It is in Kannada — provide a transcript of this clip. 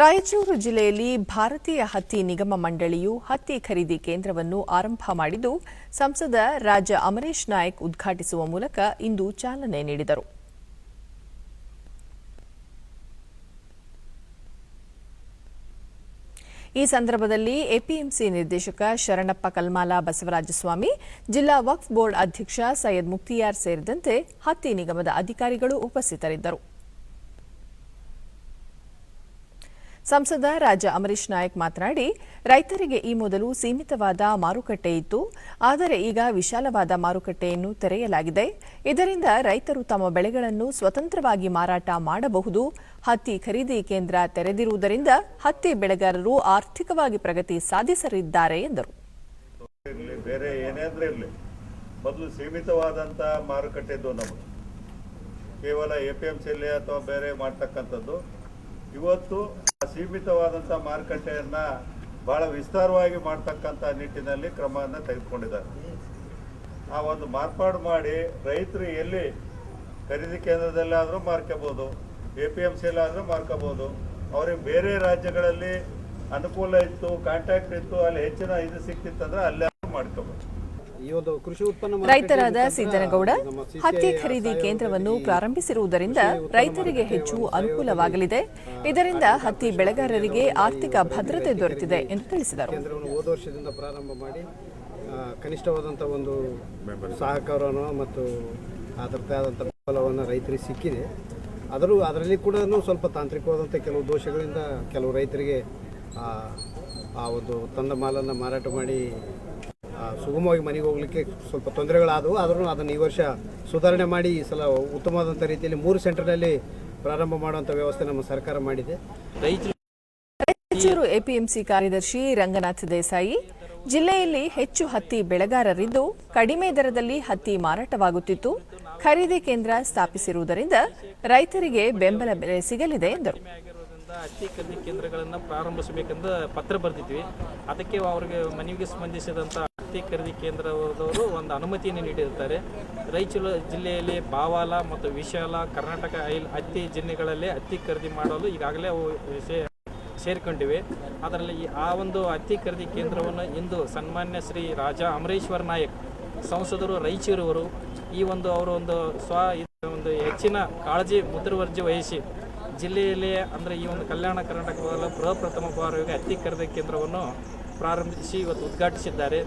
ರಾಯಚೂರು ಜಿಲ್ಲೆಯಲ್ಲಿ ಭಾರತೀಯ ಹತ್ತಿ ನಿಗಮ ಮಂಡಳಿಯು ಹತ್ತಿ ಖರೀದಿ ಕೇಂದ್ರವನ್ನು ಆರಂಭ ಮಾಡಿದ್ದು, ಸಂಸದ ರಾಜ ಅಮರೇಶ್ ನಾಯಕ್ ಉದ್ಘಾಟಿಸುವ ಮೂಲಕ ಇಂದು ಚಾಲನೆ ನೀಡಿದರು. ಈ ಸಂದರ್ಭದಲ್ಲಿ ಎಪಿಎಂಸಿ ನಿರ್ದೇಶಕ ಶರಣಪ್ಪ ಕಲ್ಮಾಲ ಬಸವರಾಜಸ್ವಾಮಿ, ಜಿಲ್ಲಾ ವಕ್ಫ್ ಬೋರ್ಡ್ ಅಧ್ಯಕ್ಷ ಸೈಯದ್ ಮುಕ್ತಿಯಾರ್ ಸೇರಿದಂತೆ ಹತ್ತಿ ನಿಗಮದ ಅಧಿಕಾರಿಗಳು ಉಪಸ್ಥಿತರಿದ್ದರು. ಸಂಸದ ರಾಜ ಅಮರೀಶ್ ನಾಯಕ್ ಮಾತನಾಡಿ, ರೈತರಿಗೆ ಈ ಮೊದಲು ಸೀಮಿತವಾದ ಮಾರುಕಟ್ಟೆ ಇತ್ತು. ಆದರೆ ಈಗ ವಿಶಾಲವಾದ ಮಾರುಕಟ್ಟೆಯನ್ನು ತೆರೆಯಲಾಗಿದೆ. ಇದರಿಂದ ರೈತರು ತಮ್ಮ ಬೆಳೆಗಳನ್ನು ಸ್ವತಂತ್ರವಾಗಿ ಮಾರಾಟ ಮಾಡಬಹುದು. ಹತ್ತಿ ಖರೀದಿ ಕೇಂದ್ರ ತೆರೆದಿರುವುದರಿಂದ ಹತ್ತಿ ಬೆಳೆಗಾರರು ಆರ್ಥಿಕವಾಗಿ ಪ್ರಗತಿ ಸಾಧಿಸಲಿದ್ದಾರೆ ಎಂದರು. ಮೊದಲು ಸೀಮಿತವಾದಂಥ ಮಾರುಕಟ್ಟೆ ಇದ್ದವು ನಮಗೆ ಕೇವಲ ಎ ಪಿ ಎಂ ಸಿಯಲ್ಲಿ ಅಥವಾ ಬೇರೆ ಮಾಡ್ತಕ್ಕಂಥದ್ದು. ಇವತ್ತು ಸೀಮಿತವಾದಂಥ ಮಾರುಕಟ್ಟೆಯನ್ನ ಬಹಳ ವಿಸ್ತಾರವಾಗಿ ಮಾಡ್ತಕ್ಕಂಥ ನಿಟ್ಟಿನಲ್ಲಿ ಕ್ರಮವನ್ನು ತೆಗೆದುಕೊಂಡಿದ್ದಾರೆ. ಆ ಒಂದು ಮಾರ್ಪಾಡು ಮಾಡಿ ರೈತರು ಎಲ್ಲಿ ಖರೀದಿ ಕೇಂದ್ರದಲ್ಲಾದರೂ ಮಾರ್ಕೋಬೋದು, ಎ ಪಿ ಎಂ ಸಿಯಲ್ಲಾದರೂ ಮಾರ್ಕೋಬೋದು, ಅವ್ರಿಗೆ ಬೇರೆ ರಾಜ್ಯಗಳಲ್ಲಿ ಅನುಕೂಲ ಇತ್ತು ಕಾಂಟ್ಯಾಕ್ಟ್ ಇತ್ತು, ಅಲ್ಲಿ ಹೆಚ್ಚಿನ ಇದು ಸಿಕ್ತಿತ್ತಂದ್ರೆ ಅಲ್ಲೇ ಮಾಡ್ಕೋಬೋದು. ಈ ಕೃಷಿ ಉತ್ಪನ್ನ ಮಾರುಕಟ್ಟೆ ರೈತರಾದ ಸಿದ್ದನಗೌಡ ಹತ್ತಿ ಖರೀದಿ ಕೇಂದ್ರವನ್ನು ಪ್ರಾರಂಭಿಸಿರುವುದರಿಂದ ರೈತರಿಗೆ ಹೆಚ್ಚು ಅನುಕೂಲವಾಗಲಿದೆ. ಇದರಿಂದ ಹತ್ತಿ ಬೆಳೆಗಾರರಿಗೆ ಆರ್ಥಿಕ ಭದ್ರತೆ ದೊರೆತಿದೆ ಎಂದು ತಿಳಿಸಿದರು. ಕೇಂದ್ರವನ್ನು ಹೋದ ವರ್ಷದಿಂದ ಪ್ರಾರಂಭ ಮಾಡಿ ಆ, ಕನಿಷ್ಠವಾದಂಥ ಒಂದು ಸಹಕಾರವನ್ನು ಮತ್ತು ಅದರದ್ದೇ ಆದಂಥ ಬೆಂಬಲವನ್ನು ರೈತರಿಗೆ ಸಿಕ್ಕಿದೆ. ಆದರೂ ಅದರಲ್ಲಿ ಕೂಡ ಸ್ವಲ್ಪ ತಾಂತ್ರಿಕವಾದಂಥ ಕೆಲವು ದೋಷಗಳಿಂದ ಕೆಲವು ರೈತರಿಗೆ ಆ, ಒಂದು ತಂದ ಮಾಲನ್ನು ಮಾರಾಟ ಮಾಡಿ ಸುಗಮವಾಗಿ ಮನೆಗೆ ಹೋಗ್ಲಿಕ್ಕೆ ಸ್ವಲ್ಪ ತೊಂದರೆಗಳಾದವು. ಆದರೂ ಅದನ್ನು ಈ ವರ್ಷ ಸುಧಾರಣೆ ಮಾಡಿ ಈ ಸಲ ಉತ್ತಮವಾದಂಥ ರೀತಿಯಲ್ಲಿ ಮೂರು ಸೆಂಟರ್ನಲ್ಲಿ ಪ್ರಾರಂಭ ಮಾಡುವಂಥ ವ್ಯವಸ್ಥೆ ನಮ್ಮ ಸರ್ಕಾರ ಮಾಡಿದೆ. ರಾಯಚೂರು ಎಪಿಎಂಸಿ ಕಾರ್ಯದರ್ಶಿ ರಂಗನಾಥ್ ದೇಸಾಯಿ ಜಿಲ್ಲೆಯಲ್ಲಿ ಹೆಚ್ಚು ಹತ್ತಿ ಬೆಳೆಗಾರರಿದ್ದು ಕಡಿಮೆ ದರದಲ್ಲಿ ಹತ್ತಿ ಮಾರಾಟವಾಗುತ್ತಿತ್ತು. ಖರೀದಿ ಕೇಂದ್ರ ಸ್ಥಾಪಿಸಿರುವುದರಿಂದ ರೈತರಿಗೆ ಬೆಂಬಲ ಬೆಲೆ ಸಿಗಲಿದೆ ಎಂದರು. ಹತ್ತಿ ಖರೀದಿ ಕೇಂದ್ರಗಳನ್ನು ಪ್ರಾರಂಭಿಸಬೇಕೆಂದು ಪತ್ರ ಬರೆದಿದ್ವಿ. ಅದಕ್ಕೆ ಅವರಿಗೆ ಮನವಿಗೆ ಸಂಬಂಧಿಸಿದಂಥ ಹತ್ತಿ ಖರೀದಿ ಕೇಂದ್ರದವರು ಒಂದು ಅನುಮತಿಯನ್ನು ನೀಡಿರುತ್ತಾರೆ. ರಾಯಚೂರು ಜಿಲ್ಲೆಯಲ್ಲಿ ಬಾವಾಲ ಮತ್ತು ವಿಶಾಲ ಕರ್ನಾಟಕ ಐಲ್ ಹತ್ತಿ ಜಿಲ್ಲೆಗಳಲ್ಲಿ ಹತ್ತಿ ಖರೀದಿ ಮಾಡಲು ಈಗಾಗಲೇ ಅವು ಸೇರ್ಕೊಂಡಿವೆ. ಅದರಲ್ಲಿ ಆ ಒಂದು ಹತ್ತಿ ಖರೀದಿ ಕೇಂದ್ರವನ್ನು ಇಂದು ಸನ್ಮಾನ್ಯ ಶ್ರೀ ರಾಜ ಅಮರೇಶ್ವರ ನಾಯಕ್ ಸಂಸದರು ರಾಯಚೂರವರು ಈ ಒಂದು ಅವರು ಒಂದು ಸ್ವ ಒಂದು ಹೆಚ್ಚಿನ ಕಾಳಜಿ ಮುದ್ರವರ್ಜಿ ವಹಿಸಿ ಜಿಲ್ಲೆಯಲ್ಲಿ ಅಂದರೆ ಈ ಒಂದು ಕಲ್ಯಾಣ ಕರ್ನಾಟಕದ ಪ್ರಥಮ ಬಾರಿಗೆ ಹತ್ತಿ ಖರೀದಿ ಕೇಂದ್ರವನ್ನು ಪ್ರಾರಂಭಿಸಿ ಇವತ್ತು ಉದ್ಘಾಟಿಸಿದ್ದಾರೆ.